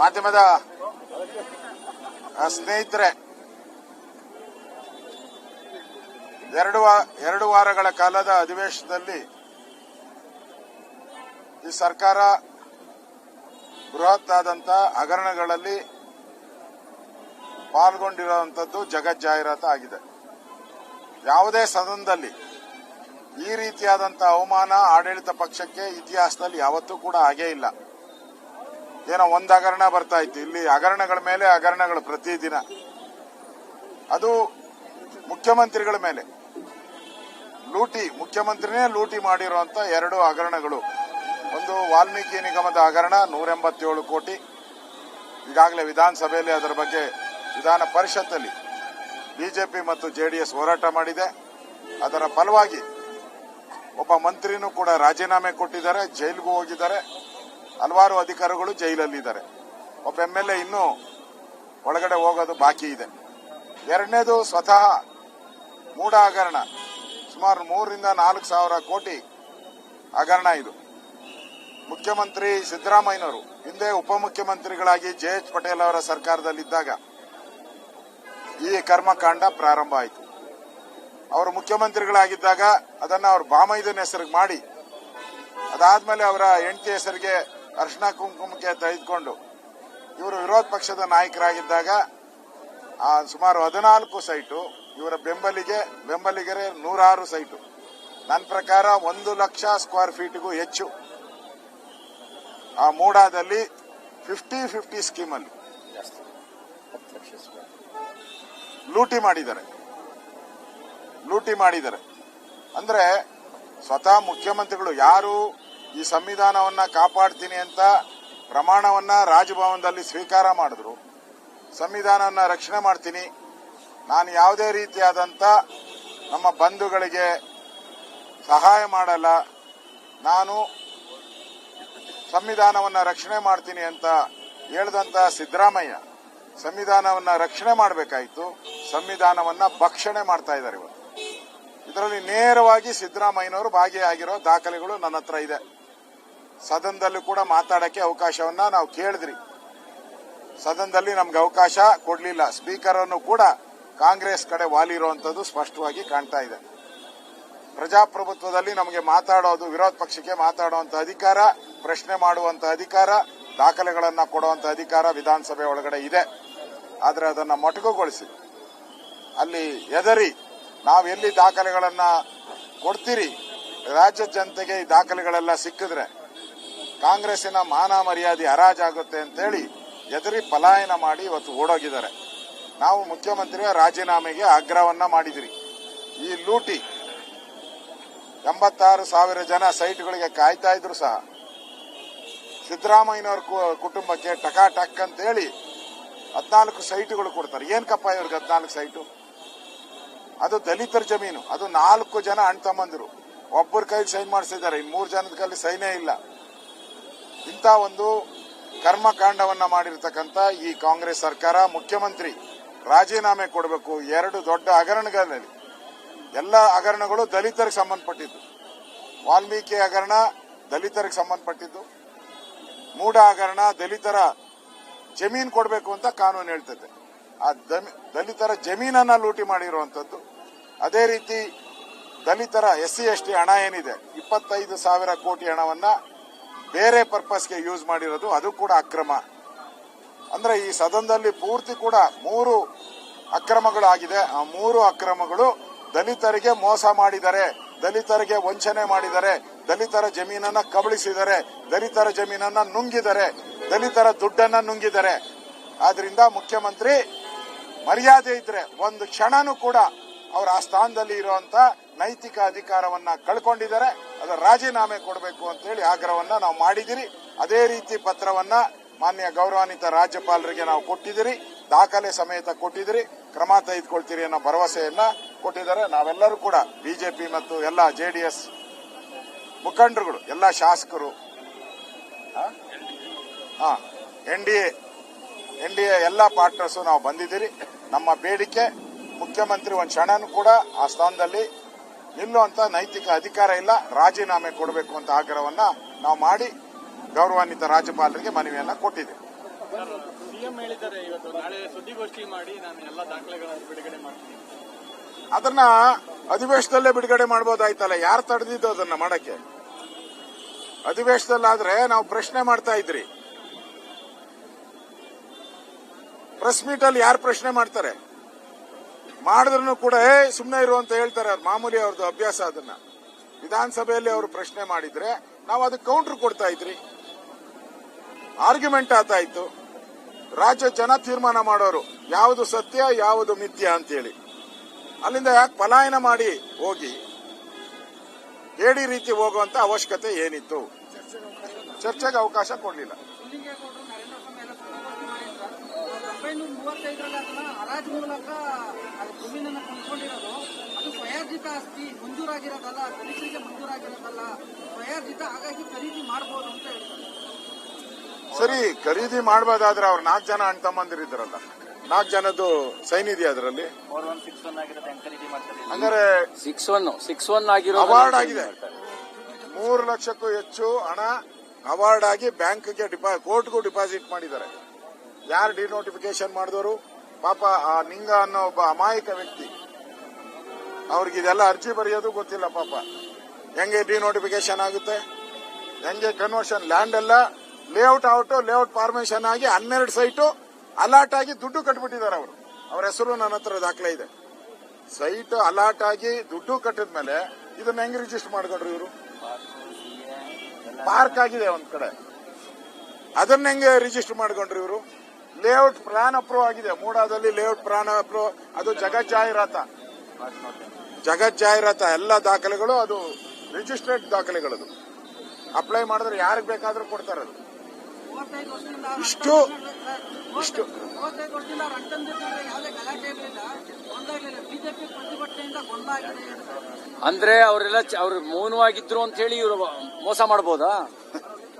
ಮಾಧ್ಯಮದ ಸ್ನೇಹಿತರೆ, ಎರಡು ಎರಡು ವಾರಗಳ ಕಾಲದ ಅಧಿವೇಶನದಲ್ಲಿ ಈ ಸರ್ಕಾರ ಬೃಹತ್ ಹಗರಣಗಳಲ್ಲಿ ಪಾಲ್ಗೊಂಡಿರುವಂತದ್ದು ಜಗತ್ ಜಾಹೀರಾತು ಆಗಿದೆ. ಯಾವುದೇ ಸದನದಲ್ಲಿ ಈ ರೀತಿಯಾದಂತಹ ಅವಮಾನ ಆಡಳಿತ ಪಕ್ಷಕ್ಕೆ ಇತಿಹಾಸದಲ್ಲಿ ಯಾವತ್ತೂ ಕೂಡ ಆಗೇ ಇಲ್ಲ. ಏನೋ ಒಂದು ಹಗರಣ ಬರ್ತಾ ಇತ್ತು. ಇಲ್ಲಿ ಹಗರಣಗಳ ಮೇಲೆ ಹಗರಣಗಳು ಪ್ರತಿದಿನ ಅದು ಮುಖ್ಯಮಂತ್ರಿಗಳ ಮೇಲೆ. ಲೂಟಿ, ಮುಖ್ಯಮಂತ್ರಿನೇ ಲೂಟಿ ಮಾಡಿರುವಂತ ಎರಡು ಹಗರಣಗಳು. ಒಂದು ವಾಲ್ಮೀಕಿ ನಿಗಮದ ಹಗರಣ ನೂರ ಎಂಬತ್ತೇಳು ಕೋಟಿ. ಈಗಾಗಲೇ ವಿಧಾನಸಭೆಯಲ್ಲಿ ಅದರ ಬಗ್ಗೆ ವಿಧಾನ ಪರಿಷತ್ತಲ್ಲಿ ಬಿಜೆಪಿ ಮತ್ತು ಜೆಡಿಎಸ್ ಹೋರಾಟ ಮಾಡಿದೆ. ಅದರ ಫಲವಾಗಿ ಒಬ್ಬ ಮಂತ್ರಿನೂ ಕೂಡ ರಾಜೀನಾಮೆ ಕೊಟ್ಟಿದ್ದಾರೆ, ಜೈಲಿಗೂ ಹೋಗಿದ್ದಾರೆ. ಹಲವಾರು ಅಧಿಕಾರಿಗಳು ಜೈಲಲ್ಲಿದ್ದಾರೆ. ಒಬ್ಬ ಎಂ ಎಲ್ ಎ ಇನ್ನೂ ಒಳಗಡೆ ಹೋಗೋದು ಬಾಕಿ ಇದೆ. ಎರಡನೇದು ಸ್ವತಃ ಮೂಢ ಹಗರಣ ಸುಮಾರು ಮೂರರಿಂದ ನಾಲ್ಕು ಸಾವಿರ ಕೋಟಿ ಹಗರಣ ಇದು. ಮುಖ್ಯಮಂತ್ರಿ ಸಿದ್ದರಾಮಯ್ಯನವರು, ಹಿಂದೆ ಉಪಮುಖ್ಯಮಂತ್ರಿಗಳಾಗಿ ಜೆ ಎಚ್ ಪಟೇಲ್ ಅವರ ಸರ್ಕಾರದಲ್ಲಿದ್ದಾಗ ಈ ಕರ್ಮಕಾಂಡ ಪ್ರಾರಂಭ ಆಯಿತು. ಅವರು ಮುಖ್ಯಮಂತ್ರಿಗಳಾಗಿದ್ದಾಗ ಅದನ್ನು ಅವರು ಬಾಮೈದನ ಹೆಸರಿಗೆ ಮಾಡಿ, ಅದಾದ್ಮೇಲೆ ಅವರ ಹೆಂಡತಿ ಹೆಸರಿಗೆ ಅರ್ಶನ ಕುಂಕುಮಕ್ಕೆ ತೆಗೆದುಕೊಂಡು ಇವರು ವಿರೋಧ ಪಕ್ಷದ ನಾಯಕರಾಗಿದ್ದಾಗ, ಆ ಸುಮಾರು ಹದಿನಾಲ್ಕು ಸೈಟು, ಇವರ ಬೆಂಬಲಿಗೆ, ಬೆಂಬಲಿಗರೇ ನೂರಾರು ಸೈಟು. ನನ್ನ ಪ್ರಕಾರ ಒಂದು ಲಕ್ಷ ಸ್ಕ್ವೇರ್ ಫೀಟ್ಗೂ ಹೆಚ್ಚು. ಆ ಮೂಡಾದಲ್ಲಿ ಫಿಫ್ಟಿ ಫಿಫ್ಟಿ ಸ್ಕೀಮಲ್ಲಿ ಲೂಟಿ ಮಾಡಿದ್ದಾರೆ. ಲೂಟಿ ಮಾಡಿದ್ದಾರೆ. ಅಂದ್ರೆ ಸ್ವತಃ ಮುಖ್ಯಮಂತ್ರಿಗಳು ಯಾರು ಈ ಸಂವಿಧಾನವನ್ನ ಕಾಪಾಡ್ತೀನಿ ಅಂತ ಪ್ರಮಾಣವನ್ನ ರಾಜಭವನದಲ್ಲಿ ಸ್ವೀಕಾರ ಮಾಡಿದ್ರು. ಸಂವಿಧಾನವನ್ನ ರಕ್ಷಣೆ ಮಾಡ್ತೀನಿ. ನಾನು ಯಾವುದೇ ರೀತಿಯಾದಂಥ ನಮ್ಮ ಬಂಧುಗಳಿಗೆ ಸಹಾಯ ಮಾಡಲ್ಲ. ನಾನು ಸಂವಿಧಾನವನ್ನ ರಕ್ಷಣೆ ಮಾಡ್ತೀನಿ ಅಂತ ಹೇಳಿದಂತ ಸಿದ್ದರಾಮಯ್ಯ ಸಂವಿಧಾನವನ್ನ ರಕ್ಷಣೆ ಮಾಡಬೇಕಾಯಿತು. ಸಂವಿಧಾನವನ್ನ ಭಕ್ಷಣೆ ಮಾಡ್ತಾ ಇದ್ದಾರೆ ಇವರು. ಇದರಲ್ಲಿ ನೇರವಾಗಿ ಸಿದ್ದರಾಮಯ್ಯನವರು ಭಾಗಿಯಾಗಿರೋ ದಾಖಲೆಗಳು ನನ್ನ ಹತ್ರ ಇದೆ. ಸದನದಲ್ಲೂ ಕೂಡ ಮಾತಾಡಕ್ಕೆ ಅವಕಾಶವನ್ನ ನಾವು ಕೇಳಿದ್ರಿ. ಸದನದಲ್ಲಿ ನಮ್ಗೆ ಅವಕಾಶ ಕೊಡಲಿಲ್ಲ. ಸ್ಪೀಕರ್ ಅನ್ನು ಕೂಡ ಕಾಂಗ್ರೆಸ್ ಕಡೆ ವಾಲಿರುವಂಥದ್ದು ಸ್ಪಷ್ಟವಾಗಿ ಕಾಣ್ತಾ ಇದೆ. ಪ್ರಜಾಪ್ರಭುತ್ವದಲ್ಲಿ ನಮಗೆ ಮಾತಾಡೋದು, ವಿರೋಧ ಪಕ್ಷಕ್ಕೆ ಮಾತಾಡುವಂಥ ಅಧಿಕಾರ, ಪ್ರಶ್ನೆ ಮಾಡುವಂತ ಅಧಿಕಾರ, ದಾಖಲೆಗಳನ್ನು ಕೊಡುವಂತ ಅಧಿಕಾರ ವಿಧಾನಸಭೆ ಒಳಗಡೆ ಇದೆ. ಆದರೆ ಅದನ್ನು ಮೊಟಕುಗೊಳಿಸಿ. ಅಲ್ಲಿ ಎದರಿ ನಾವು ಎಲ್ಲಿ ದಾಖಲೆಗಳನ್ನು ಕೊಡ್ತೀರಿ? ರಾಜ್ಯ ಜನತೆಗೆ ಈ ದಾಖಲೆಗಳೆಲ್ಲ ಸಿಕ್ಕಿದ್ರೆ ಕಾಂಗ್ರೆಸ್ಸಿನ ಮಾನ ಮರ್ಯಾದೆ ಹರಾಜಾಗುತ್ತೆ ಅಂತೇಳಿ ಎದುರಿ ಪಲಾಯನ ಮಾಡಿ ಇವತ್ತು ಓಡೋಗಿದ್ದಾರೆ. ನಾವು ಮುಖ್ಯಮಂತ್ರಿಯ ರಾಜೀನಾಮೆಗೆ ಆಗ್ರಹವನ್ನ ಮಾಡಿದಿರಿ. ಈ ಲೂಟಿ ಎಂಬತ್ತಾರು ಸಾವಿರ ಜನ ಸೈಟ್ಗಳಿಗೆ ಕಾಯ್ತಾ ಇದ್ರು ಸಹ. ಸಿದ್ದರಾಮಯ್ಯನವ್ರ ಕುಟುಂಬಕ್ಕೆ ಟಕಾ ಟಕ್ ಅಂತ ಹೇಳಿ ಹದಿನಾಲ್ಕು ಸೈಟ್ಗಳು ಕೊಡ್ತಾರೆ. ಏನ್ಕಪ್ಪ ಇವ್ರಿಗೆ ಹದಿನಾಲ್ಕು ಸೈಟು? ಅದು ದಲಿತರ ಜಮೀನು. ಅದು ನಾಲ್ಕು ಜನ ಅಣ್ಣ ತಮ್ಮಂದಿರು. ಒಬ್ಬರ ಕೈಗೆ ಸೈನ್ ಮಾಡಿಸಿದ್ದಾರೆ. ಇನ್ ಮೂರು ಜನದ ಕೈಲಿ ಸೈನೇ ಇಲ್ಲ. ಇಂಥ ಒಂದು ಕರ್ಮಕಾಂಡವನ್ನ ಮಾಡಿರ್ತಕ್ಕಂಥ ಈ ಕಾಂಗ್ರೆಸ್ ಸರ್ಕಾರ, ಮುಖ್ಯಮಂತ್ರಿ ರಾಜೀನಾಮೆ ಕೊಡಬೇಕು, ಎರಡು ದೊಡ್ಡ ಹಗರಣಗಳಲ್ಲಿ. ಎಲ್ಲ ಹಗರಣಗಳು ದಲಿತರಿಗೆ ಸಂಬಂಧಪಟ್ಟಿದ್ದು. ವಾಲ್ಮೀಕಿ ಹಗರಣ ದಲಿತರಿಗೆ ಸಂಬಂಧಪಟ್ಟಿದ್ದು. ಮೂಡ ಹಗರಣ ದಲಿತರ ಜಮೀನು ಕೊಡಬೇಕು ಅಂತ ಕಾನೂನು ಹೇಳ್ತದೆ. ಆ ದಲಿತರ ಜಮೀನನ್ನ ಲೂಟಿ ಮಾಡಿರುವಂತದ್ದು ಅದೇ ರೀತಿ ದಲಿತರ ಎಸ್ ಸಿ ಎಸ್ ಟಿ ಹಣ ಏನಿದೆ? ಇಪ್ಪತ್ತೈದು ಸಾವಿರ ಕೋಟಿ ಹಣವನ್ನ ಬೇರೆ ಪರ್ಪಸ್ಗೆ ಯೂಸ್ ಮಾಡಿರೋದು, ಅದು ಕೂಡ ಅಕ್ರಮ. ಅಂದ್ರೆ ಈ ಸದನದಲ್ಲಿ ಪೂರ್ತಿ ಕೂಡ ಮೂರು ಅಕ್ರಮಗಳು ಆಗಿದೆ ಆ ಮೂರು ಅಕ್ರಮಗಳು ದಲಿತರಿಗೆ ಮೋಸ ಮಾಡಿದರೆ ದಲಿತರಿಗೆ ವಂಚನೆ ಮಾಡಿದರೆ ದಲಿತರ ಜಮೀನನ್ನ ಕಬಳಿಸಿದರೆ ದಲಿತರ ಜಮೀನನ್ನ ನುಂಗಿದರೆ ದಲಿತರ ದುಡ್ಡನ್ನ ನುಂಗಿದರೆ ಆದ್ರಿಂದ ಮುಖ್ಯಮಂತ್ರಿ ಮರ್ಯಾದೆ ಇದ್ರೆ ಒಂದು ಕ್ಷಣನೂ ಕೂಡ ಅವರ ಆ ಸ್ಥಾನದಲ್ಲಿ ಇರುವಂತ ನೈತಿಕ ಅಧಿಕಾರವನ್ನ ಕಳ್ಕೊಂಡಿದ್ದಾರೆ. ಅದರ ರಾಜೀನಾಮೆ ಕೊಡಬೇಕು ಅಂತೇಳಿ ಆಗ್ರಹವನ್ನ ನಾವು ಮಾಡಿದಿರಿ ಅದೇ ರೀತಿ ಪತ್ರವನ್ನ ಮಾನ್ಯ ಗೌರವಾನ್ವಿತ ರಾಜ್ಯಪಾಲರಿಗೆ ನಾವು ಕೊಟ್ಟಿದಿರಿ ದಾಖಲೆ ಸಮೇತ ಕೊಟ್ಟಿದಿರಿ ಕ್ರಮ ತೆಗೆದುಕೊಳ್ತೀರಿ ಅನ್ನೋ ಭರವಸೆಯನ್ನ ಕೊಟ್ಟಿದ್ದಾರೆ. ನಾವೆಲ್ಲರೂ ಕೂಡ ಬಿಜೆಪಿ ಮತ್ತು ಎಲ್ಲ ಜೆ ಡಿ ಎಸ್ ಮುಖಂಡರುಗಳು, ಎಲ್ಲ ಶಾಸಕರು ಹಾ N D A, N D A ಎಲ್ಲ ಪಾರ್ಟ್ನರ್ಸು ನಾವು ಬಂದಿದ್ದೀರಿ. ನಮ್ಮ ಬೇಡಿಕೆ, ಮುಖ್ಯಮಂತ್ರಿ ಒಂದು ಕ್ಷಣನೂ ಕೂಡ ಆ ಸ್ಥಾನದಲ್ಲಿ ನಿಲ್ಲುವಂತ ನೈತಿಕ ಅಧಿಕಾರ ಇಲ್ಲ ರಾಜೀನಾಮೆ ಕೊಡಬೇಕು ಅಂತ ಆಗ್ರಹವನ್ನ ನಾವು ಮಾಡಿ ಗೌರವಾನ್ವಿತ ರಾಜ್ಯಪಾಲರಿಗೆ ಮನವಿಯನ್ನ ಕೊಟ್ಟಿದೆ ಸಿಎಂ ಹೇಳಿದ್ದಾರೆ ಇವತ್ತು ನಾಳೆ ಸುದ್ದಿಗೋಷ್ಠಿ ಮಾಡಿ ನಾನು ಎಲ್ಲ ದಾಖಲೆಗಳನ್ನು ಬಿಡುಗಡೆ ಮಾಡ್ತೀನಿ. ಅದನ್ನ ಅಧಿವೇಶನದಲ್ಲೇ ಬಿಡುಗಡೆ ಮಾಡ್ಬೋದಾಯ್ತಲ್ಲ ಯಾರು ತಡೆದಿದ್ದು ಅದನ್ನ ಮಾಡಕ್ಕೆ? ಅಧಿವೇಶನದಲ್ಲಾದ್ರೆ ನಾವು ಪ್ರಶ್ನೆ ಮಾಡ್ತಾ ಇದ್ರಿ. ಪ್ರೆಸ್ ಮೀಟ್ ಅಲ್ಲಿ ಯಾರು ಪ್ರಶ್ನೆ ಮಾಡ್ತಾರೆ? ಮಾಡಿದ್ರು ಕೂಡ ಏ ಸುಮ್ಮನೆ ಇರು ಅಂತ ಹೇಳ್ತಾರೆ ಮಾಮೂಲಿ ಅವ್ರದ್ದು ಅಭ್ಯಾಸ ಅದನ್ನ. ವಿಧಾನಸಭೆಯಲ್ಲಿ ಅವರು ಪ್ರಶ್ನೆ ಮಾಡಿದ್ರೆ, ನಾವು ಅದಕ್ಕೆ ಕೌಂಟರ್ ಕೊಡ್ತಾ ಇದ್ರಿ. ಆರ್ಗ್ಯುಮೆಂಟ್ ಆತಾ ಇತ್ತು ರಾಜ್ಯ ಜನ ತೀರ್ಮಾನ ಮಾಡೋರು, ಯಾವುದು ಸತ್ಯ, ಯಾವುದು ಮಿಥ್ಯ ಅಂತೇಳಿ. ಅಲ್ಲಿಂದ ಯಾಕೆ ಪಲಾಯನ ಮಾಡಿ ಹೋಗಿ ಹೇಳಿ ರೀತಿ ಹೋಗುವಂತ ಅವಶ್ಯಕತೆ ಏನಿತ್ತು? ಚರ್ಚೆಗೆ ಅವಕಾಶ ಕೊಡಲಿಲ್ಲ. ಒಂಬೈನೂರ ಮೂವತ್ತೈದರಲ್ಲಿ ಅದನ್ನ ಹರಾಜು ಮೂಲಕ ಅದು ಜಮೀನನ್ನ ಕೊಂಡ್ಕೊಂಡಿರೋದು ಅದು ಸ್ವಯಾರ್ಜಿತ ಆಸ್ತಿ ಮಂಜೂರಾಗಿರೋದಲ್ಲ ದಲಿತರಿಗೆ ಮಂಜೂರಾಗಿರೋದಲ್ಲ ಸ್ವಯಾರ್ಜಿತ ಹಾಗಾಗಿ ಖರೀದಿ ಮಾಡಬಹುದು ಅಂತ ಹೇಳ್ತಾರೆ. ಸರಿ ಖರೀದಿ ಮಾಡಬಹುದಾದ್ರೆ ಅವ್ರ ನಾಲ್ಕು ಜನ ಅಣ್ಣ ತಮ್ಮಂದಿರಿದ್ರಲ್ಲ ನಾಲ್ಕು ಜನದ್ದು ಸೈನ್ ಇದೆಯಾ ಅದರಲ್ಲಿ? ಹಂಗಾರೆ ಸಿಕ್ಸ್ ಒನ್ ಸಿಕ್ಸ್ ಒನ್ ಆಗಿರೋ ಅವಾರ್ಡ್ ಆಗಿದೆ. ಮೂರು ಲಕ್ಷಕ್ಕೂ ಹೆಚ್ಚು ಹಣ ಅವಾರ್ಡ್ ಆಗಿ ಬ್ಯಾಂಕ್ಗೆ ಡಿಪಾ ಕೋರ್ಟ್ಗೂ ಡಿಪಾಸಿಟ್ ಮಾಡಿದ್ದಾರೆ. ಯಾರು ಡಿನೋಟಿಫಿಕೇಶನ್ ಮಾಡಿದವರು? ಪಾಪ ಆ ನಿಂಗ ಅನ್ನೋ ಒಬ್ಬ ಅಮಾಯಕ ವ್ಯಕ್ತಿ. ಅವ್ರಿಗೆ ಇದೆಲ್ಲ ಅರ್ಜಿ ಬರೆಯೋದು ಗೊತ್ತಿಲ್ಲ ಪಾಪ. ಹೆಂಗೆ ಡಿನೋಟಿಫಿಕೇಶನ್ ಆಗುತ್ತೆ? ಹೆಂಗೆ ಕನ್ವರ್ಷನ್ ಲ್ಯಾಂಡ್ ಎಲ್ಲ ಲೇಔಟ್ ಔಟ್ ಲೇಔಟ್ ಫಾರ್ಮೇಶನ್ ಆಗಿ ಹನ್ನೆರಡು ಸೈಟು ಅಲಾಟ್ ಆಗಿ ದುಡ್ಡು ಕಟ್ಬಿಟ್ಟಿದ್ದಾರೆ ಅವರು. ಅವ್ರ ಹೆಸರು ನನ್ನ ಹತ್ರ ದಾಖಲೆ ಇದೆ. ಸೈಟ್ ಅಲಾಟ್ ಆಗಿ ದುಡ್ಡು ಕಟ್ಟಿದ್ಮೇಲೆ ಇದನ್ನ ಹೆಂಗ್ ರಿಜಿಸ್ಟರ್ ಮಾಡ್ಕೊಂಡ್ರು ಇವರು? ಪಾರ್ಕ್ ಆಗಿದೆ ಒಂದ್ ಕಡೆ. ಅದನ್ನ ಹೆಂಗೆ ರಿಜಿಸ್ಟರ್ ಮಾಡ್ಕೊಂಡ್ರು ಇವರು? ಲೇಔಟ್ ಪ್ಲಾನ್ ಅಪ್ರೂವ್ ಆಗಿದೆ. ಮೂಡಾದಲ್ಲಿ ಲೇಔಟ್ ಪ್ಲಾನ್ ಅಪ್ರೂವ್ ಅದು ಜಗತ್ ಜಾಹೀರಾತ. ಜಗತ್ ಜಾಹೀರಾತ ಎಲ್ಲ ದಾಖಲೆಗಳು ಅದು ರಿಜಿಸ್ಟರ್ಡ್ ದಾಖಲೆಗಳದು. ಅಪ್ಲೈ ಮಾಡಿದ್ರೆ ಯಾರಿಗೆ ಬೇಕಾದ್ರೂ ಕೊಡ್ತಾರೆ ಅದು. ಇಷ್ಟು- ಇಷ್ಟು- ಅಂದ್ರೆ ಅವರೆಲ್ಲ ಅವ್ರು ಮೌನವಾಗಿದ್ರು ಅಂತ ಹೇಳಿ ಇವರು ಮೋಸ ಮಾಡಬಹುದಾ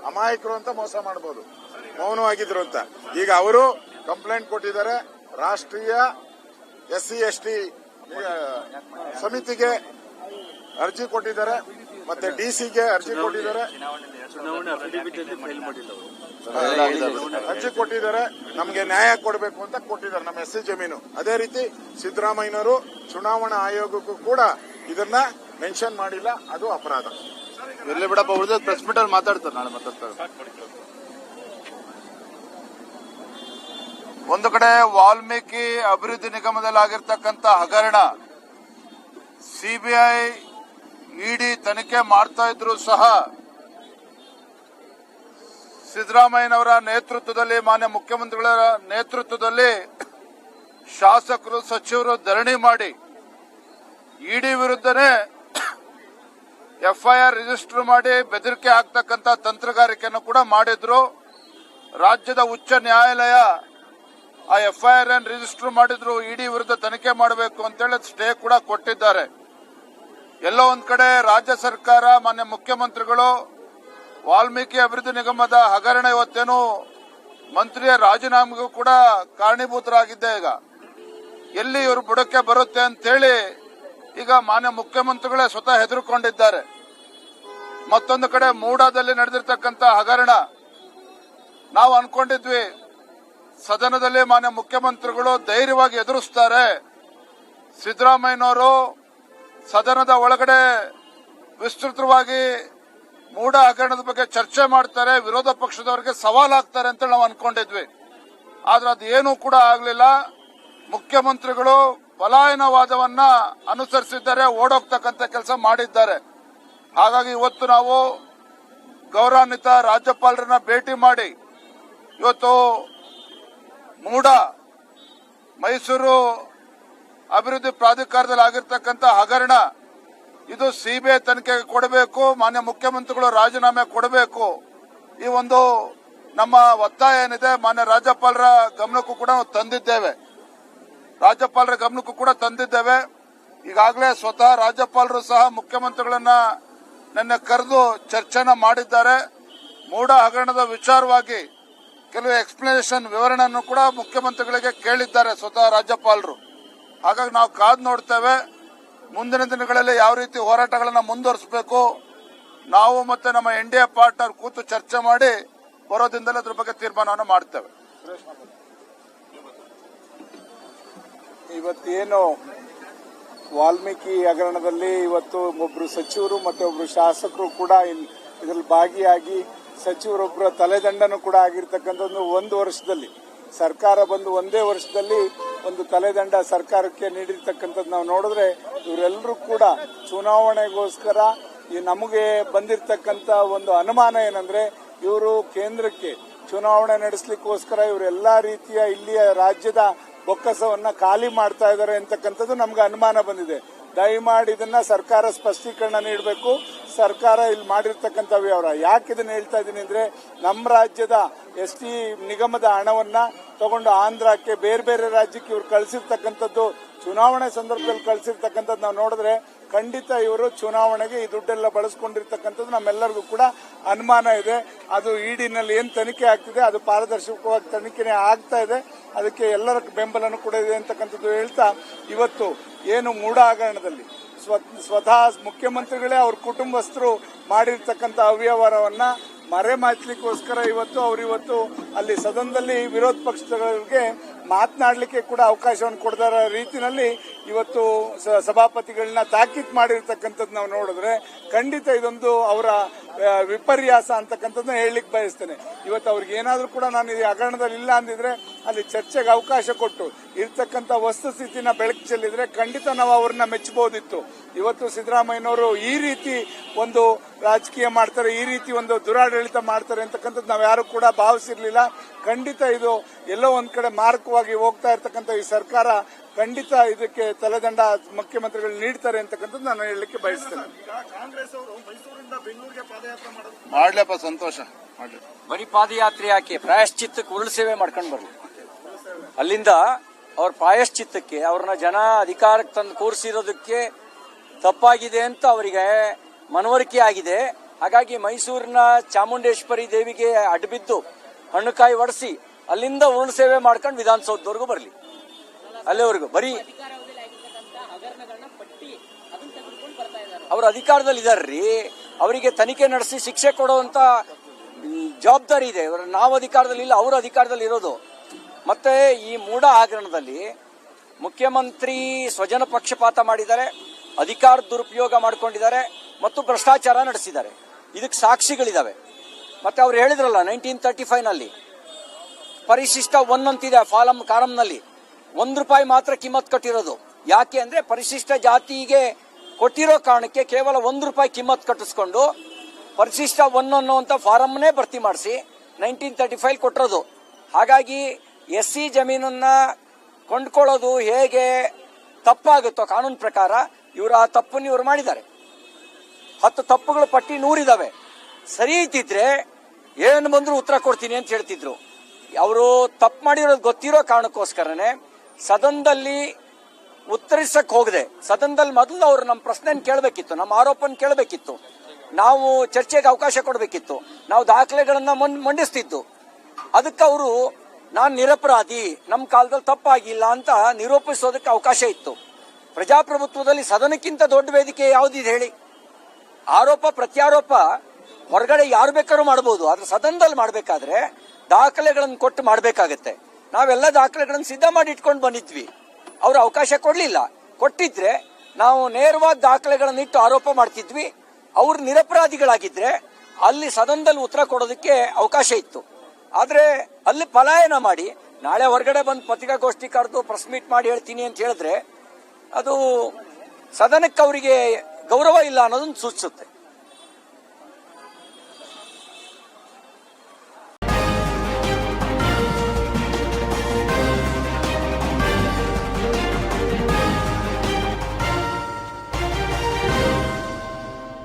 ಅಮಾಯಕರು ಅಂತ ಮೋಸ ಮಾಡಬಹುದು ಮೌನವಾಗಿದ್ರು ಅಂತ. ಈಗ ಅವರು ಕಂಪ್ಲೇಂಟ್ ಕೊಟ್ಟಿದ್ದಾರೆ. ರಾಷ್ಟ್ರೀಯ ಎಸ್ ಸಿ ಎಸ್ ಟಿ ಸಮಿತಿಗೆ ಅರ್ಜಿ ಕೊಟ್ಟಿದ್ದಾರೆ. ಮತ್ತೆ ಡಿಸಿಗೆ ಅರ್ಜಿ ಕೊಟ್ಟಿದ್ದಾರೆ. ಅರ್ಜಿ ಕೊಟ್ಟಿದ್ದಾರೆ. ನಮಗೆ ನ್ಯಾಯ ಕೊಡಬೇಕು ಅಂತ ಕೊಟ್ಟಿದ್ದಾರೆ ನಮ್ಮ ಎಸ್ ಸಿ ಜಮೀನು. ಅದೇ ರೀತಿ ಸಿದ್ದರಾಮಯ್ಯನವರು ಚುನಾವಣಾ ಆಯೋಗಕ್ಕೂ ಕೂಡ ಇದನ್ನ ಮೆನ್ಷನ್ ಮಾಡಿಲ್ಲ. ಅದು ಅಪರಾಧ. ಎಲ್ಲಿ ಬಿಡಪ್ಪ ಉಳಿದ ಪ್ರೆಸ್ ಮೀಟ್ ಅಲ್ಲಿ ಮಾತಾಡ್ತಾರೆ ನಾಳೆ ಮಾತಾಡ್ತಾರೆ. ಒಂದು ಕಡೆ ವಾಲ್ಮೀಕಿ ಅಭಿವೃದ್ಧಿ ನಿಗಮದಲ್ಲಿ ಆಗಿರ್ತಕ್ಕಂಥ ಹಗರಣ ಸಿಬಿಐ ಇಡಿ ತನಿಖೆ ಮಾಡ್ತಾ ಇದ್ರು ಸಹ ಸಿದ್ದರಾಮಯ್ಯನವರ ನೇತೃತ್ವದಲ್ಲಿ, ಮಾನ್ಯ ಮುಖ್ಯಮಂತ್ರಿಗಳ ನೇತೃತ್ವದಲ್ಲಿ ಶಾಸಕರು, ಸಚಿವರು ಧರಣಿ ಮಾಡಿ ಇಡಿ ವಿರುದ್ಧನೇ ಎಫ್ಐಆರ್ ರಿಜಿಸ್ಟರ್ ಮಾಡಿ ಬೆದರಿಕೆ ಹಾಕ್ತಕ್ಕಂತ ತಂತ್ರಗಾರಿಕೆಯನ್ನು ಕೂಡ ಮಾಡಿದ್ರು. ರಾಜ್ಯದ ಉಚ್ಚ ನ್ಯಾಯಾಲಯ ಆ ಎಫ್ಐಆರ್ ಅನ್ನು ರಿಜಿಸ್ಟರ್ ಮಾಡಿದ್ರು, ಇಡಿ ವಿರುದ್ಧ ತನಿಖೆ ಮಾಡಬೇಕು ಅಂತೇಳಿ ಸ್ಟೇ ಕೂಡ ಕೊಟ್ಟಿದ್ದಾರೆ. ಎಲ್ಲೋ ಒಂದ್ ಕಡೆ ರಾಜ್ಯ ಸರ್ಕಾರ, ಮಾನ್ಯ ಮುಖ್ಯಮಂತ್ರಿಗಳು, ವಾಲ್ಮೀಕಿ ಅಭಿವೃದ್ಧಿ ನಿಗಮದ ಹಗರಣ ಇವತ್ತೇನು ಮಂತ್ರಿಯ ರಾಜೀನಾಮೆಗೂ ಕೂಡ ಕಾರಣೀಭೂತರಾಗಿದ್ದೆ ಈಗ. ಎಲ್ಲಿ ಇವರು ಬುಡಕ್ಕೆ ಬರುತ್ತೆ ಅಂತೇಳಿ ಈಗ ಮಾನ್ಯ ಮುಖ್ಯಮಂತ್ರಿಗಳೇ ಸ್ವತಃ ಹೆದರ್ಕೊಂಡಿದ್ದಾರೆ. ಮತ್ತೊಂದು ಕಡೆ ಮೂಡಾದಲ್ಲಿ ನಡೆದಿರ್ತಕ್ಕಂಥ ಹಗರಣ, ನಾವು ಅನ್ಕೊಂಡಿದ್ವಿ ಸದನದಲ್ಲಿ ಮಾನ್ಯ ಮುಖ್ಯಮಂತ್ರಿಗಳು ಧೈರ್ಯವಾಗಿ ಎದುರಿಸ್ತಾರೆ. ಸಿದ್ದರಾಮಯ್ಯನವರು ಸದನದ ಒಳಗಡೆ ವಿಸ್ತೃತವಾಗಿ ಮೂಡ ಹಗರಣದ ಬಗ್ಗೆ ಚರ್ಚೆ ಮಾಡ್ತಾರೆ, ವಿರೋಧ ಪಕ್ಷದವರಿಗೆ ಸವಾಲಾಗ್ತಾರೆ ಅಂತ ನಾವು ಅನ್ಕೊಂಡಿದ್ವಿ. ಆದ್ರೆ ಅದು ಏನೂ ಕೂಡ ಆಗಲಿಲ್ಲ. ಮುಖ್ಯಮಂತ್ರಿಗಳು ಪಲಾಯನವಾದವನ್ನ ಅನುಸರಿಸಿದ್ದಾರೆ, ಓಡೋಗ್ತಕ್ಕಂಥ ಕೆಲಸ ಮಾಡಿದ್ದಾರೆ. ಹಾಗಾಗಿ ಇವತ್ತು ನಾವು ಗೌರವಾನ್ವಿತ ರಾಜ್ಯಪಾಲರನ್ನ ಭೇಟಿ ಮಾಡಿ ಇವತ್ತು ಮೂಡ. ಮೈಸೂರು ಅಭಿವೃದ್ಧಿ ಪ್ರಾಧಿಕಾರದಲ್ಲಿ ಆಗಿರ್ತಕ್ಕಂಥ ಹಗರಣ, ಇದು ಸಿಬಿಐ ತನಿಖೆಗೆ ಕೊಡಬೇಕು, ಮಾನ್ಯ ಮುಖ್ಯಮಂತ್ರಿಗಳು ರಾಜೀನಾಮೆ ಕೊಡಬೇಕು. ಈ ಒಂದು ನಮ್ಮ ಒತ್ತಾಯ ಏನಿದೆ, ಮಾನ್ಯ ರಾಜ್ಯಪಾಲರ ಗಮನಕ್ಕೂ ಕೂಡ ತಂದಿದ್ದೇವೆ. ರಾಜ್ಯಪಾಲರ ಗಮನಕ್ಕೂ ಕೂಡ ತಂದಿದ್ದೇವೆ. ಈಗಾಗಲೇ ಸ್ವತಃ ರಾಜ್ಯಪಾಲರು ಸಹ ಮುಖ್ಯಮಂತ್ರಿಗಳನ್ನ ನನ್ನ ಕರೆದು ಚರ್ಚೆನ ಮಾಡಿದ್ದಾರೆ. ಮೂಡ ಹಗರಣದ ವಿಚಾರವಾಗಿ ಕೆಲವು ಎಕ್ಸ್ಪ್ಲನೇಷನ್ ವಿವರಣೆಯನ್ನು ಕೂಡ ಮುಖ್ಯಮಂತ್ರಿಗಳಿಗೆ ಕೇಳಿದ್ದಾರೆ ಸ್ವತಃ ರಾಜ್ಯಪಾಲರು. ಹಾಗಾಗಿ ನಾವು ಕಾದು ನೋಡ್ತೇವೆ. ಮುಂದಿನ ದಿನಗಳಲ್ಲಿ ಯಾವ ರೀತಿ ಹೋರಾಟಗಳನ್ನು ಮುಂದುವರಿಸಬೇಕು. ನಾವು ಮತ್ತೆ ನಮ್ಮ ಎನ್ ಡಿ ಪಾರ್ಟ್ನರ್ ಕೂತು ಚರ್ಚೆ ಮಾಡಿ ಬರೋ ದಿನದಲ್ಲಿ ಅದ್ರ ಬಗ್ಗೆ ತೀರ್ಮಾನವನ್ನು ಮಾಡ್ತೇವೆ. ಇವತ್ತೇನು ವಾಲ್ಮೀಕಿ ಹಗರಣದಲ್ಲಿ ಇವತ್ತು ಒಬ್ಬರು ಸಚಿವರು ಮತ್ತೆ ಒಬ್ಬರು ಶಾಸಕರು ಕೂಡ ಇದರಲ್ಲಿ ಭಾಗಿಯಾಗಿ ಸಚಿವರೊಬ್ಬರ ತಲೆದಂಡನೂ ಕೂಡ ಆಗಿರ್ತಕ್ಕಂಥದ್ದು ಒಂದು ವರ್ಷದಲ್ಲಿ. ಸರ್ಕಾರ ಬಂದು ಒಂದೇ ವರ್ಷದಲ್ಲಿ ಒಂದು ತಲೆದಂಡ ಸರ್ಕಾರಕ್ಕೆ ನೀಡಿರ್ತಕ್ಕಂಥದ್ದು ನಾವು ನೋಡಿದ್ರೆ ಇವರೆಲ್ಲರೂ ಕೂಡ ಚುನಾವಣೆಗೋಸ್ಕರ ಈ ನಮಗೆ ಬಂದಿರತಕ್ಕಂಥ ಒಂದು ಅನುಮಾನ ಏನಂದ್ರೆ ಇವರು ಕೇಂದ್ರಕ್ಕೆ ಚುನಾವಣೆ ನಡೆಸಲಿಕ್ಕೋಸ್ಕರ ಇವರೆಲ್ಲಾ ರೀತಿಯ ಇಲ್ಲಿಯ ರಾಜ್ಯದ ಬೊಕ್ಕಸವನ್ನ ಖಾಲಿ ಮಾಡ್ತಾ ಇದ್ದಾರೆ ಅಂತಕ್ಕಂಥದ್ದು ನಮ್ಗೆ ಅನುಮಾನ ಬಂದಿದೆ. ದಯಮಾಡಿ ಇದನ್ನ ಸರ್ಕಾರ ಸ್ಪಷ್ಟೀಕರಣ ನೀಡಬೇಕು. ಸರ್ಕಾರ ಇಲ್ಲಿ ಮಾಡಿರ್ತಕ್ಕಂಥ ವ್ಯವಹಾರ ಯಾಕೆ ಇದನ್ನ ಹೇಳ್ತಾ ಇದ್ದೀನಿ ಅಂದ್ರೆ ನಮ್ಮ ರಾಜ್ಯದ ಎಸ್ ಟಿ ನಿಗಮದ ಹಣವನ್ನ ತಗೊಂಡು ಆಂಧ್ರಕ್ಕೆ ಬೇರೆ ಬೇರೆ ರಾಜ್ಯಕ್ಕೆ ಇವರು ಕಳಿಸಿರ್ತಕ್ಕಂಥದ್ದು, ಚುನಾವಣೆ ಸಂದರ್ಭದಲ್ಲಿ ಕಳಿಸಿರ್ತಕ್ಕಂಥದ್ದು ನಾವು ನೋಡಿದ್ರೆ ಖಂಡಿತ ಇವರು ಚುನಾವಣೆಗೆ ಈ ದುಡ್ಡೆಲ್ಲ ಬಳಸ್ಕೊಂಡಿರ್ತಕ್ಕಂಥದ್ದು ನಮ್ಮೆಲ್ಲರಿಗೂ ಕೂಡ ಅನುಮಾನ ಇದೆ. ಅದು ಇಡಿನಲ್ಲಿ ಏನು ತನಿಖೆ ಆಗ್ತಿದೆ, ಅದು ಪಾರದರ್ಶಕವಾಗಿ ತನಿಖೆನೇ ಆಗ್ತಾ ಇದೆ. ಅದಕ್ಕೆ ಎಲ್ಲರ ಬೆಂಬಲನೂ ಕೂಡ ಇದೆ ಅಂತಕ್ಕಂಥದ್ದು ಹೇಳ್ತಾ, ಇವತ್ತು ಏನು ಮೂಡ ಹಗರಣದಲ್ಲಿ ಸ್ವತಃ ಮುಖ್ಯಮಂತ್ರಿಗಳೇ ಅವ್ರ ಕುಟುಂಬಸ್ಥರು ಮಾಡಿರ್ತಕ್ಕಂಥ ಅವ್ಯವಹಾರವನ್ನ ಮರೆಮಾಚಲಿಕ್ಕೋಸ್ಕರ ಇವತ್ತು ಅವರು ಇವತ್ತು ಅಲ್ಲಿ ಸದನದಲ್ಲಿ ವಿರೋಧ ಪಕ್ಷಗಳಿಗೆ ಮಾತನಾಡಲಿಕ್ಕೆ ಕೂಡ ಅವಕಾಶವನ್ನು ಕೊಡದಾರ ರೀತಿಯಲ್ಲಿ ಇವತ್ತು ಸಭಾಪತಿಗಳನ್ನ ತಾಕೀತ್ ಮಾಡಿರ್ತಕ್ಕಂಥದ್ದು ನಾವು ನೋಡಿದ್ರೆ ಖಂಡಿತ ಇದೊಂದು ಅವರ ವಿಪರ್ಯಾಸ ಅಂತಕ್ಕಂಥದ್ದನ್ನ ಹೇಳಲಿಕ್ಕೆ ಬಯಸ್ತೇನೆ. ಇವತ್ತು ಅವ್ರಿಗೆ ಏನಾದರೂ ಕೂಡ ನಾನು ಈ ಹಗರಣದಲ್ಲಿ ಇಲ್ಲ ಅಂದಿದ್ರೆ ಅಲ್ಲಿ ಚರ್ಚೆಗೆ ಅವಕಾಶ ಕೊಟ್ಟು ಇರ್ತಕ್ಕಂಥ ವಸ್ತುಸ್ಥಿತಿನ ಬೆಳಕು ಚೆಲ್ಲಿದ್ರೆ ಖಂಡಿತ ನಾವು ಅವ್ರನ್ನ ಮೆಚ್ಚಬಹುದಿತ್ತು. ಇವತ್ತು ಸಿದ್ದರಾಮಯ್ಯನವರು ಈ ರೀತಿ ಒಂದು ರಾಜಕೀಯ ಮಾಡ್ತಾರೆ ಈ ರೀತಿ ಒಂದು ದುರಾಡಳಿತ ಮಾಡ್ತಾರೆ ಅಂತಕ್ಕಂಥದ್ದು ನಾವು ಯಾರು ಕೂಡ ಭಾವಿಸಿರ್ಲಿಲ್ಲ. ಖಂಡಿತ ಇದು ಎಲ್ಲೋ ಒಂದ್ ಕಡೆ ಮಾರಕವಾಗಿ ಹೋಗ್ತಾ ಇರ್ತಕ್ಕಂಥ ಈ ಸರ್ಕಾರ ಖಂಡಿತ ಇದಕ್ಕೆ ತಲೆದಂಡ ಮುಖ್ಯಮಂತ್ರಿಗಳು ನೀಡ್ತಾರೆ ಅಂತಕ್ಕಂಥದ್ದು ನಾನು ಹೇಳಲಿಕ್ಕೆ ಬಯಸ್ತೇನೆ. ಮಾಡ್ಲಪ್ಪ ಸಂತೋಷ. ಮಾಡ್ಲಿ. ಬರೀ ಪಾದಯಾತ್ರೆ ಯಾಕೆ? ಪ್ರಾಯಶ್ಚಿತ್ತಕ್ಕೆ ಉರುಳು ಸೇವೆ ಮಾಡ್ಕೊಂಡು ಬರ್ಲಿ. ಅಲ್ಲಿಂದ ಅವ್ರ ಪ್ರಾಯಶ್ಚಿತ್ತಕ್ಕೆ, ಅವ್ರನ್ನ ಜನ ಅಧಿಕಾರಕ್ಕೆ ತಂದು ಕೂರಿಸಿರೋದಕ್ಕೆ ತಪ್ಪಾಗಿದೆ ಅಂತ ಅವರಿಗೆ ಮನವರಿಕೆ ಆಗಿದೆ. ಹಾಗಾಗಿ ಮೈಸೂರಿನ ಚಾಮುಂಡೇಶ್ವರಿ ದೇವಿಗೆ ಅಡ್ಬಿದ್ದು ಹಣ್ಣುಕಾಯಿ ಒಡಿಸಿ ಅಲ್ಲಿಂದ ಉರುಳು ಸೇವೆ ಮಾಡ್ಕೊಂಡು ವಿಧಾನಸೌಧದವರೆಗೂ ಬರಲಿ. ಅಲ್ಲಿವರೆಗೂ ಬರೀ ಅವ್ರ ಅಧಿಕಾರದಲ್ಲಿ ರೀ ಅವರಿಗೆ ತನಿಖೆ ನಡೆಸಿ ಶಿಕ್ಷೆ ಕೊಡುವಂತ ಜವಾಬ್ದಾರಿ ಇದೆ. ನಾವು ಅಧಿಕಾರದಲ್ಲಿ ಇಲ್ಲ ಅವರು ಅಧಿಕಾರದಲ್ಲಿ ಇರೋದು ಮತ್ತೆ ಈ ಮೂಢ ಹಗರಣದಲ್ಲಿ ಮುಖ್ಯಮಂತ್ರಿ ಸ್ವಜನ ಪಕ್ಷಪಾತ ಮಾಡಿದ್ದಾರೆ, ಅಧಿಕಾರ ದುರುಪಯೋಗ ಮಾಡಿಕೊಂಡಿದ್ದಾರೆ ಮತ್ತು ಭ್ರಷ್ಟಾಚಾರ ನಡೆಸಿದ್ದಾರೆ. ಇದಕ್ಕೆ ಸಾಕ್ಷಿಗಳಿದಾವೆ. ಮತ್ತೆ ಅವ್ರು ಹೇಳಿದ್ರಲ್ಲ ನೈನ್ಟೀನ್ ತರ್ಟಿ ಫೈವ್ನಲ್ಲಿ ಪರಿಶಿಷ್ಟ ಒನ್ ಅಂತಿದೆ ಫಾಲಂ ಕಾರಂನಲ್ಲಿ. ಒಂದು ರೂಪಾಯಿ ಮಾತ್ರ ಕಿಮ್ಮತ್ ಕಟ್ಟಿರೋದು. ಯಾಕೆ ಅಂದ್ರೆ ಪರಿಶಿಷ್ಟ ಜಾತಿಗೆ ಕೊಟ್ಟಿರೋ ಕಾರಣಕ್ಕೆ ಕೇವಲ ಒಂದು ರೂಪಾಯಿ ಕಿಮ್ಮತ್ ಕಟ್ಟಿಸ್ಕೊಂಡು ಪರಿಶಿಷ್ಟ ಒನ್ ಅನ್ನುವಂಥ ಫಾರಮ್ನೇ ಭರ್ತಿ ಮಾಡಿಸಿ ನೈನ್ಟೀನ್ ತರ್ಟಿ ಫೈವ್ ಕೊಟ್ಟಿರೋದು. ಹಾಗಾಗಿ ಎಸ್ ಸಿ ಜಮೀನನ್ನ ಕೊಂಡ್ಕೊಳ್ಳೋದು ಹೇಗೆ ತಪ್ಪಾಗುತ್ತೋ ಕಾನೂನು ಪ್ರಕಾರ ಇವರು ಆ ತಪ್ಪನ್ನು ಇವರು ಮಾಡಿದ್ದಾರೆ. ಹತ್ತು ತಪ್ಪುಗಳ ಪಟ್ಟಿ ನೂರಿದಾವೆ. ಸರಿ ಇದ್ದಿದ್ರೆ ಏನು ಬಂದ್ರು ಉತ್ತರ ಕೊಡ್ತೀನಿ ಅಂತ ಹೇಳ್ತಿದ್ರು. ಅವರು ತಪ್ಪು ಮಾಡಿರೋದು ಗೊತ್ತಿರೋ ಕಾರಣಕ್ಕೋಸ್ಕರನೇ ಸದನದಲ್ಲಿ ಉತ್ತರಿಸಕ್ಕೆ ಹೋಗದೆ. ಸದನದಲ್ಲಿ ಮೊದಲು ಅವರು ನಮ್ಮ ಪ್ರಶ್ನೆ ಕೇಳಬೇಕಿತ್ತು, ನಮ್ಮ ಆರೋಪನ ಕೇಳಬೇಕಿತ್ತು. ನಾವು ಚರ್ಚೆಗೆ ಅವಕಾಶ ಕೊಡಬೇಕಿತ್ತು. ನಾವು ದಾಖಲೆಗಳನ್ನ ಮಂಡಿಸ್ತಿದ್ದು. ಅದಕ್ಕೆ ಅವರು ನಾನು ನಿರಪರಾಧಿ ನಮ್ಮ ಕಾಲದಲ್ಲಿ ತಪ್ಪಾಗಿಲ್ಲ ಅಂತ ನಿರೂಪಿಸೋದಕ್ಕೆ ಅವಕಾಶ ಇತ್ತು. ಪ್ರಜಾಪ್ರಭುತ್ವದಲ್ಲಿ ಸದನಕ್ಕಿಂತ ದೊಡ್ಡ ವೇದಿಕೆ ಯಾವುದಿದೆ ಹೇಳಿ? ಆರೋಪ, ಪ್ರತ್ಯಾರೋಪ ಹೊರಗಡೆ ಯಾರು ಬೇಕಾದ್ರೂ ಮಾಡಬಹುದು ಆದ್ರೆ ಸದನದಲ್ಲಿ ಮಾಡಬೇಕಾದ್ರೆ ದಾಖಲೆಗಳನ್ನು ಕೊಟ್ಟು ಮಾಡಬೇಕಾಗತ್ತೆ. ನಾವೆಲ್ಲ ದಾಖಲೆಗಳನ್ನು ಸಿದ್ಧ ಮಾಡಿ ಇಟ್ಕೊಂಡು ಬಂದಿದ್ವಿ. ಅವರು ಅವಕಾಶ ಕೊಡಲಿಲ್ಲ. ಕೊಟ್ಟಿದ್ರೆ ನಾವು ನೇರವಾಗಿ ದಾಖಲೆಗಳನ್ನು ಇಟ್ಟು ಆರೋಪ ಮಾಡ್ತಿದ್ವಿ. ಅವ್ರು ನಿರಪರಾಧಿಗಳಾಗಿದ್ರೆ ಅಲ್ಲಿ ಸದನದಲ್ಲಿ ಉತ್ತರ ಕೊಡೋದಕ್ಕೆ ಅವಕಾಶ ಇತ್ತು. ಆದ್ರೆ ಅಲ್ಲಿ ಪಲಾಯನ ಮಾಡಿ, ನಾಳೆ ಹೊರಗಡೆ ಬಂದು ಪತ್ರಿಕಾಗೋಷ್ಠಿ ಕರೆದು ಪ್ರೆಸ್ ಮೀಟ್ ಮಾಡಿ ಹೇಳ್ತೀನಿ ಅಂತ ಹೇಳಿದ್ರೆ ಅದು ಸದನಕ್ಕೆ ಅವರಿಗೆ ಗೌರವ ಇಲ್ಲ ಅನ್ನೋದನ್ನ ಸೂಚಿಸುತ್ತೆ.